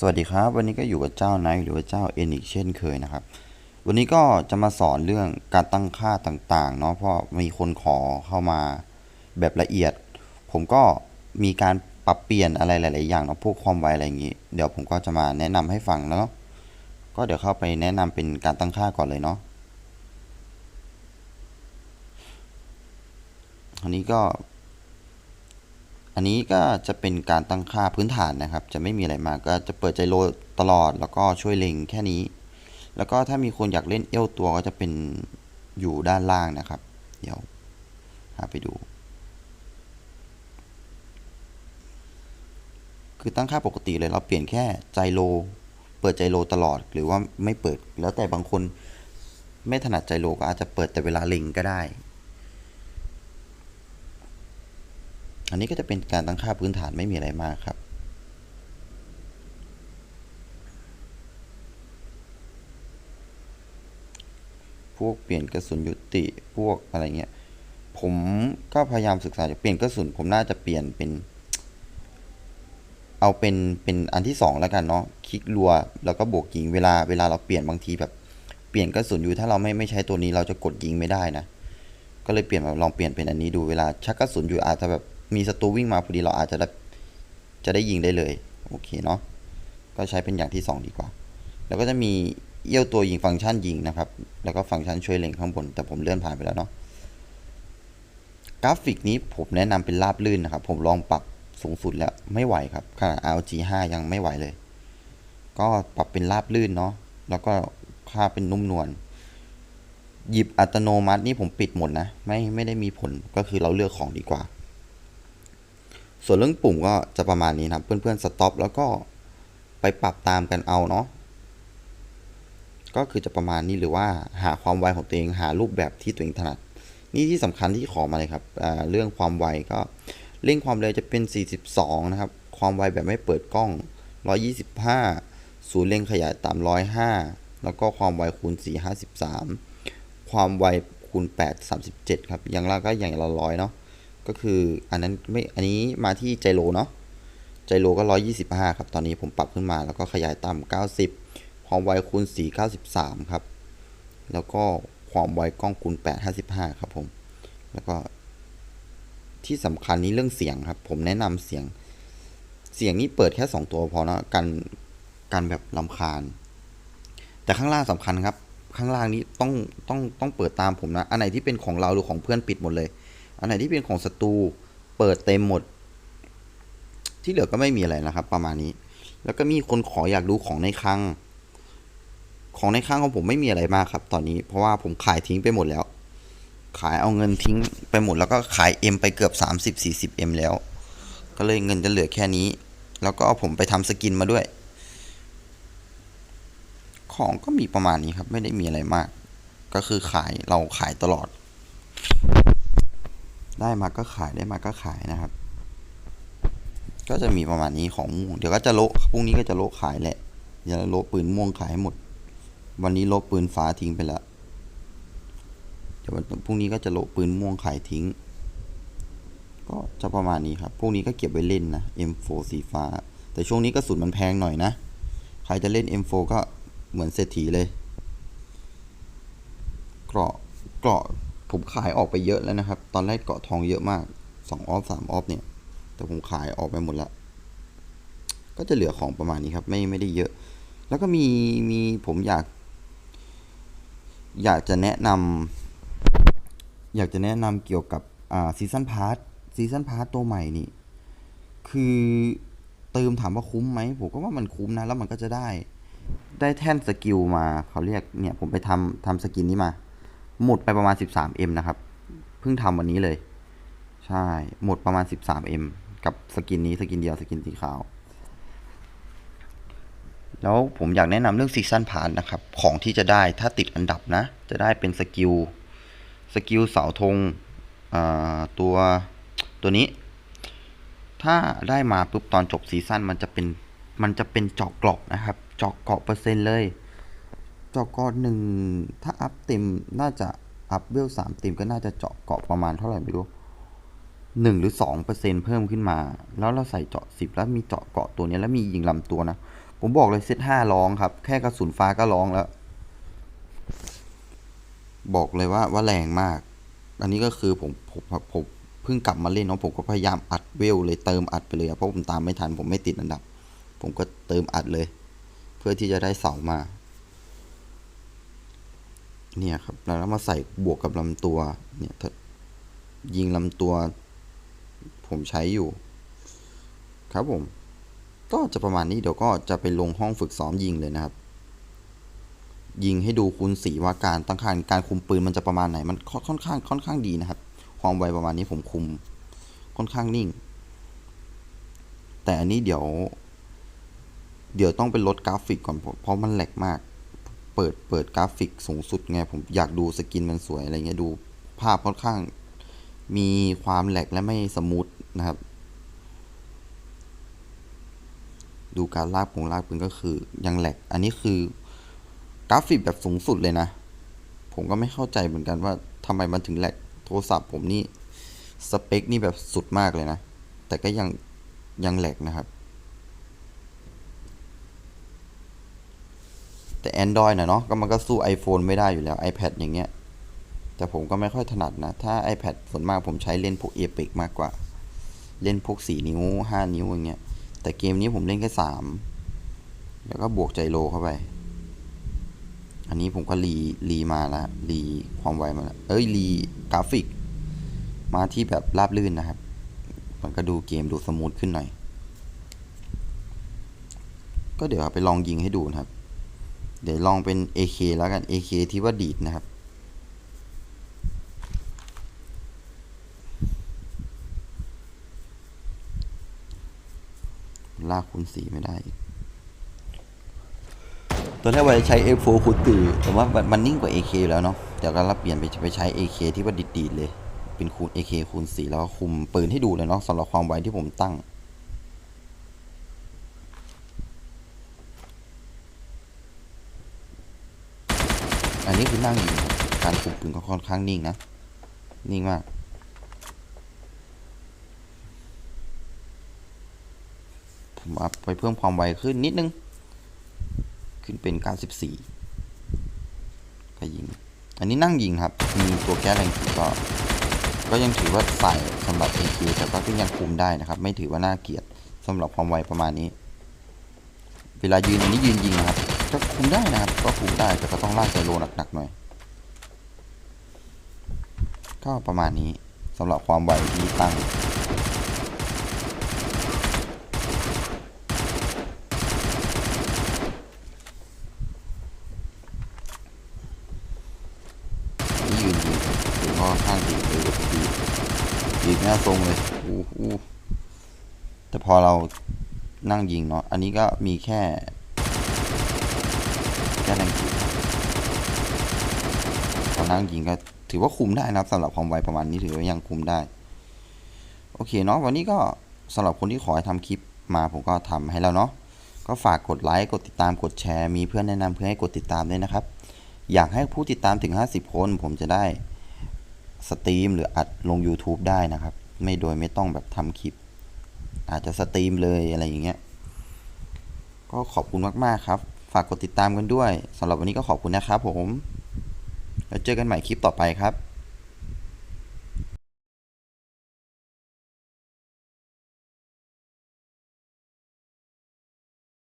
สวัสดีครับ วันนี้ก็อยู่กับเจ้าไนท์หรือว่าเจ้าเอ็นอีกเช่นเคยนะครับ วันนี้ก็จะมาสอนเรื่องการตั้งค่าต่างๆเนาะเพราะมีคนขอเข้ามาแบบละเอียด ผมก็มีการปรับเปลี่ยนอะไรหลาย ๆ อย่างเนาะพวกความไวอะไรอย่างนี้ เดี๋ยวผมก็จะมาแนะนำให้ฟังเนาะก็เดี๋ยวเข้าไปแนะนำเป็นการตั้งค่าก่อนเลยเนาะอันนี้ก็ อันนี้ก็จะเป็นการตั้งค่าพื้นฐานนะครับ จะไม่มีอะไรมากก็จะเปิดใจโลตลอด แล้วก็ช่วยเล็งแค่นี้ แล้วก็ถ้ามีคนอยากเล่นเอวตัวก็จะเป็นอยู่ด้านล่างนะครับ เดี๋ยวหาไปดู คือตั้งค่าปกติเลยเราเปลี่ยนแค่ใจโล เปิดใจโลตลอดหรือว่าไม่เปิดแล้วแต่บางคนไม่ถนัดใจโลก็อาจจะเปิดแต่เวลาเล็งก็ได้ อันนี้ก็จะเป็นการตั้งค่าพื้นฐานไม่มีอะไรมากครับ พวกเปลี่ยนกระสุนยุติพวกอะไรเงี้ย ผมก็พยายามศึกษาจะเปลี่ยนกระสุน ผมน่าจะเปลี่ยนเป็น เอาเป็นเป็นอันที่สองแล้วกันเนาะคลิกรัวแล้วก็บวกยิงเวลาเวลาเราเปลี่ยนบางทีแบบเปลี่ยนกระสุนอยู่ถ้าเราไม่ไม่ใช้ตัวนี้เราจะกดยิงไม่ได้นะก็เลยเปลี่ยนมาลองเปลี่ยนเป็นอันนี้ดูเวลาชักกระสุนอยู่อาจจะแบบ มีศัตรูวิ่งมาพอดีเราอาจจะได้จะได้ยิงได้เลย โอเคเนาะก็ใช้เป็นอย่างที่สองดีกว่า แล้วก็จะมีเอี้ยวตัวยิงฟังก์ชันยิงนะครับ แล้วก็ฟังก์ชันช่วยเล็งข้างบน แต่ผมเลื่อนผ่านไปแล้วเนาะกราฟิกนี้ผมแนะนำเป็นราบลื่นนะครับ ผมลองปรับสูงสุดแล้วไม่ไหวครับขนาด RG 5ยังไม่ไหวเลย ก็ปรับเป็นราบลื่นเนาะแล้วก็ค่าเป็นนุ่มนวลหยิบอัตโนมัตินี่ผมปิดหมดนะ ไม่ไม่ได้มีผลก็คือเราเลือกของดีกว่า ส่วนเรื่องปุ่มก็จะประมาณนี้นะครับ เพื่อนๆสต็อปแล้วก็ไปปรับตามกันเอาเนาะก็คือจะประมาณนี้หรือว่าหาความไวของตัวเองหารูปแบบที่ตัวเองถนัด นี่ที่สำคัญที่ขอมาเลยครับเรื่องความไวก็เร่งความเร็วจะเป็น 42 นะครับ ความไวแบบไม่เปิดกล้อง 125 ศูนย์เร่งขยายตาม105 แล้วก็ความไวคูณ 4 53 ความไวคูณ 8 37 ครับ อย่างละก็อย่างละร้อยเนาะ ก็คืออันนั้นไม่อันนี้มาที่ใจโลเนาะใจโลก็ 125 ครับ ตอนนี้ผมปรับขึ้นมาแล้วก็ขยายต่ำ90 ความไวคูณ4 93 ครับ แล้วก็ความไวกล้องคูณ8 55 ครับผม แล้วก็ ที่สำคัญนี้เรื่องเสียงครับ ผมแนะนำเสียง เสียงนี้เปิดแค่ 2 ตัวพอนะกันกันแบบลำคาญ แต่ข้างล่างสำคัญครับ ข้างล่างนี้ต้องต้องต้องเปิดตามผมนะ อันไหนที่เป็นของเราหรือของเพื่อนปิดหมดเลย อันไหนที่เป็นของศัตรูเปิดเต็มหมด ที่เหลือก็ไม่มีอะไรนะครับ ประมาณนี้ แล้วก็มีคนขออยากดูของในคลัง ของในคลังของผมไม่มีอะไรมากครับ ตอนนี้เพราะว่าผมขายทิ้งไปหมดแล้ว ขายเอาเงินทิ้งไปหมดแล้วก็ขาย M ไปเกือบ 30 40 M แล้ว ก็เลยเงินจะเหลือแค่นี้ แล้วก็ผมไปทำสกินมาด้วย ของก็มีประมาณนี้ครับ ไม่ได้มีอะไรมาก ก็คือขายเราขายตลอด ได้มาก็ขายได้มาก็ขายนะครับ ก็จะมีประมาณนี้ของม่วงเดี๋ยวก็จะโละพรุ่งนี้ก็จะโละขายแหละเดี๋ยวโละปืนม่วงขายหหมด วันนี้โละปืนฟ้าทิ้งไปแล้วเดี๋ยววันพรุ่งนี้ก็จะโละปืนม่วงขายทิ้ง ก็จะประมาณนี้ครับพวกนี้ก็เก็บไว้เล่นนะ M4 สีฟ้า แต่ช่วงนี้กระสุนมันแพงหน่อยนะใครจะเล่น M4 ก็เหมือนเศรษฐีเลยเกราะเกราะ ผมขายออกไปเยอะแล้วนะครับ ตอนแรกเกาะทองเยอะมากสองออฟสามออฟเนี่ย แต่ผมขายออกไปหมดละก็จะเหลือของประมาณนี้ครับ ไม่ไม่ได้เยอะ แล้วก็มีมีผมอยาก อยากจะแนะนำอยากจะแนะนำเกี่ยวกับอ่าซีซันพาร์ทซีซันพาร์ทตัวใหม่นี่ คือเติมถามว่าคุ้มไหมผมก็ว่ามันคุ้มนะ แล้วมันก็จะได้ ได้แท่นสกิลมาเขาเรียกเนี่ย ผมไปทำทำสกินนี้มา หมดไปประมาณ 13M นะครับ เพิ่งทำวันนี้เลย ใช่ หมดประมาณ 13M กับสกินนี้สกินเดียวสกินสีขาว แล้วผมอยากแนะนำเรื่องซีซันพาร์นะครับ ของที่จะได้ถ้าติดอันดับนะ จะได้เป็นสกิล สกิลเสาธงตัวตัวนี้ ถ้าได้มาปุ๊บตอนจบซีซั่นมันจะเป็นมันจะเป็นเจาะกราะนะครับ เจาะเกราะเปอร์เซ็นต์เลย เจาะเกราะหนึ่งถ้าอัพเต็มน่าจะอัพเวลสามเต็มก็น่าจะเจาะเกาะประมาณเท่าไหร่ไม่รู้หนึ่งหรือสองเปอร์เซ็นเพิ่มขึ้นมา แล้วเราใส่เจาะสิบแล้วมีเจาะเกาะตัวนี้แล้วมียิงลำตัวนะ ผมบอกเลยเซตห้าร้องครับ แค่กระสุนฟ้าก็ร้องแล้ว บอกเลยว่าว่าแรงมาก อันนี้ก็คือผมผมผมเพิ่งกลับมาเล่นเนาะผมก็พยายามอัดเวลเลยเติมอัดไปเลยเพราะผมตามไม่ทันผมไม่ติดอันดับ ผมก็เติมอัดเลย เพื่อที่จะได้เสามา เนี่ยครับแล้วมาใส่บวกกับลำตัวเนี่ยยิงลำตัว ผมใช้อยู่ ครับผม ก็จะประมาณนี้เดี๋ยวก็จะไปลงห้องฝึกซ้อมยิงเลยนะครับ ยิงให้ดูคูณสีว่าการตั้งค่าการคุมปืนมันจะประมาณไหน มันค่อนข้างค่อนข้างดีนะครับ ความไวประมาณนี้ผมคุมค่อนข้างนิ่ง แต่อันนี้เดี๋ยว เดี๋ยวต้องไปลดกราฟิกก่อนเพราะมันแหลกมาก เปิดเปิดกราฟิกสูงสุดไงผมอยากดูสกินมันสวยอะไรเงี้ยดูภาพค่อนข้าง มีความแหลกและไม่สมูทนะครับ ดูการลากปงลากปืนก็คือยังแหลก อันนี้คือกราฟิกแบบสูงสุดเลยนะ ผมก็ไม่เข้าใจเหมือนกันว่าทำไมมันถึงแหลกโทรศัพท์ผมนี่สเปคนี่แบบสุดมากเลยนะ แต่ก็ยังยังแหลกนะครับ แต่ Android นะเนาะก็มันก็สู้ iPhone ไม่ได้อยู่แล้ว iPad อย่างเงี้ย แต่ผมก็ไม่ค่อยถนัดนะ ถ้า iPad ส่วนมากผมใช้เล่นพวก Epic มากกว่า เล่นพวก 4 นิ้ว 5 นิ้วอย่างเงี้ย แต่เกมนี้ผมเล่นแค่ 3 แล้วก็บวกใจโลเข้าไป อันนี้ผมก็รีรีมาล้วรีความไวมาล้วเอ้ยรีกราฟิก มาที่แบบราบลื่นนะครับ มันก็ดูเกมดูสมูทขึ้นหน่อย ก็เดี๋ยวไปลองยิงให้ดูนะครับ เดี๋ยวลองเป็น AK แล้วกัน AK ที่ว่าดีดนะครับ ลากคูณสีไม่ได้ ตอนแรกว่าจะใช้ F4 คูณตีแต่ว่ามันนิ่งกว่า AK อยู่แล้วเนาะเดี๋ยวก็รับเปลี่ยนไปไปใช้ AK ที่ว่าดีดๆเลย เป็นคูณ AK คูณสีแล้วก็คุมปืนให้ดูเลยเนาะสำหรับความไวที่ผมตั้ง อันนี้คือนั่งยิงการคุมปืนก็ค่อนข้างนิ่งนะ นิ่งมาก ผมอัพไปเพิ่มความไวขึ้นนิดนึง ขึ้นเป็น 94ก็ยิง อันนี้นั่งยิงครับ มีตัวแก้แรงก็ ก็ยังถือว่าใส่สำหรับ AK แต่ก็ยังคุมได้นะครับ ไม่ถือว่าน่าเกลียดสำหรับความไวประมาณนี้ เวลายืนอันนี้ยืนยิงนะครับ ก็คุมได้นะครับ ก็คุมได้แต่ก็ต้องลากใจโลหนักๆหน่อย ก็ประมาณนี้สำหรับความไวที่ตั้งนี่ยืนยิงถือว่าค่อนข้างดีเลยดีดีหน้าทรงเลยอู้หูแต่พอเรานั่งยิงเนาะ อันนี้ก็มีแค่ แค่แรงขีดพอนั่งยิงก็ถือว่าคุมได้นะครับสำหรับความไวประมาณนี้ถือว่ายังคุมได้ โอเคเนาะวันนี้ก็สำหรับคนที่ขอให้ทำคลิปมาผมก็ทำให้แล้วเนาะก็ฝากกดไลค์กดติดตามกดแชร์ มีเพื่อนแนะนำเพื่อให้กดติดตามด้วยนะครับ อยากให้ผู้ติดตามถึง 50 คน ผมจะได้สตรีมหรืออัดลง YouTube ได้นะครับ ไม่โดยไม่ต้องแบบทำคลิป อาจจะสตรีมเลยอะไรอย่างเงี้ยก็ขอบคุณมาก ๆ ครับากกดติดตามกันด้วยสำหรับวันนี้ก็ขอบคุณนะครับผม แล้วเจอกันใหม่คลิปต่อไปครับ